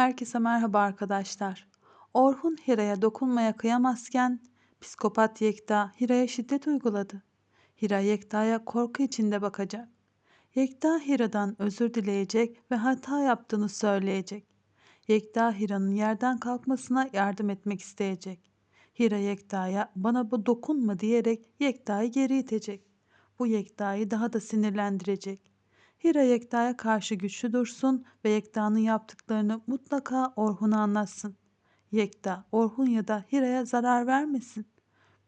Herkese merhaba arkadaşlar. Orhun Hira'ya dokunmaya kıyamazken psikopat Yekta Hira'ya şiddet uyguladı. Hira Yekta'ya korku içinde bakacak. Yekta Hira'dan özür dileyecek ve hata yaptığını söyleyecek. Yekta Hira'nın yerden kalkmasına yardım etmek isteyecek. Hira Yekta'ya bana bu dokunma diyerek Yekta'yı geri itecek. Bu Yekta'yı daha da sinirlendirecek. Hira Yekta'ya karşı güçlü dursun ve Yekta'nın yaptıklarını mutlaka Orhun'a anlatsın. Yekta, Orhun ya da Hira'ya zarar vermesin.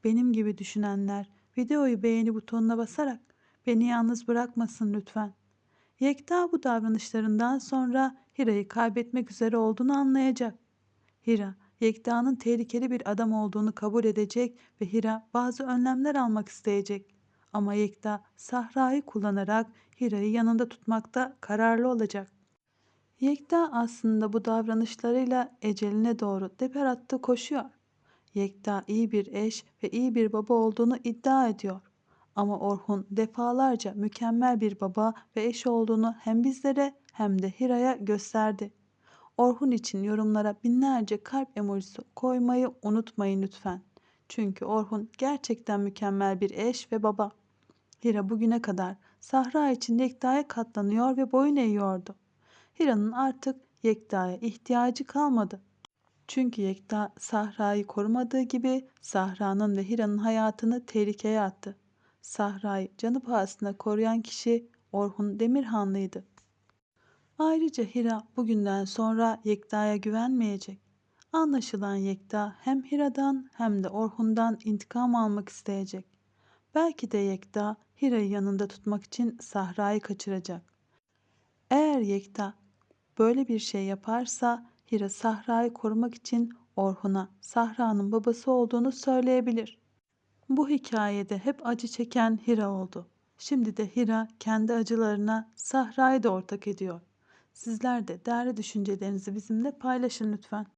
Benim gibi düşünenler videoyu beğeni butonuna basarak beni yalnız bırakmasın lütfen. Yekta bu davranışlarından sonra Hira'yı kaybetmek üzere olduğunu anlayacak. Hira, Yekta'nın tehlikeli bir adam olduğunu kabul edecek ve Hira bazı önlemler almak isteyecek. Ama Yekta Sahra'yı kullanarak Hira'yı yanında tutmakta kararlı olacak. Yekta aslında bu davranışlarıyla eceline doğru attı koşuyor. Yekta iyi bir eş ve iyi bir baba olduğunu iddia ediyor. Ama Orhun defalarca mükemmel bir baba ve eş olduğunu hem bizlere hem de Hira'ya gösterdi. Orhun için yorumlara binlerce kalp emojisi koymayı unutmayın lütfen. Çünkü Orhun gerçekten mükemmel bir eş ve baba. Hira bugüne kadar Sahra için Yekta'ya katlanıyor ve boyun eğiyordu. Hira'nın artık Yekta'ya ihtiyacı kalmadı. Çünkü Yekta Sahra'yı korumadığı gibi Sahra'nın ve Hira'nın hayatını tehlikeye attı. Sahra'yı canı pahasına koruyan kişi Orhun Demirhanlı'ydı. Ayrıca Hira bugünden sonra Yekta'ya güvenmeyecek. Anlaşılan Yekta hem Hira'dan hem de Orhun'dan intikam almak isteyecek. Belki de Yekta Hira'yı yanında tutmak için Sahra'yı kaçıracak. Eğer Yekta böyle bir şey yaparsa Hira Sahra'yı korumak için Orhun'a Sahra'nın babası olduğunu söyleyebilir. Bu hikayede hep acı çeken Hira oldu. Şimdi de Hira kendi acılarına Sahra'yı da ortak ediyor. Sizler de değerli düşüncelerinizi bizimle paylaşın lütfen.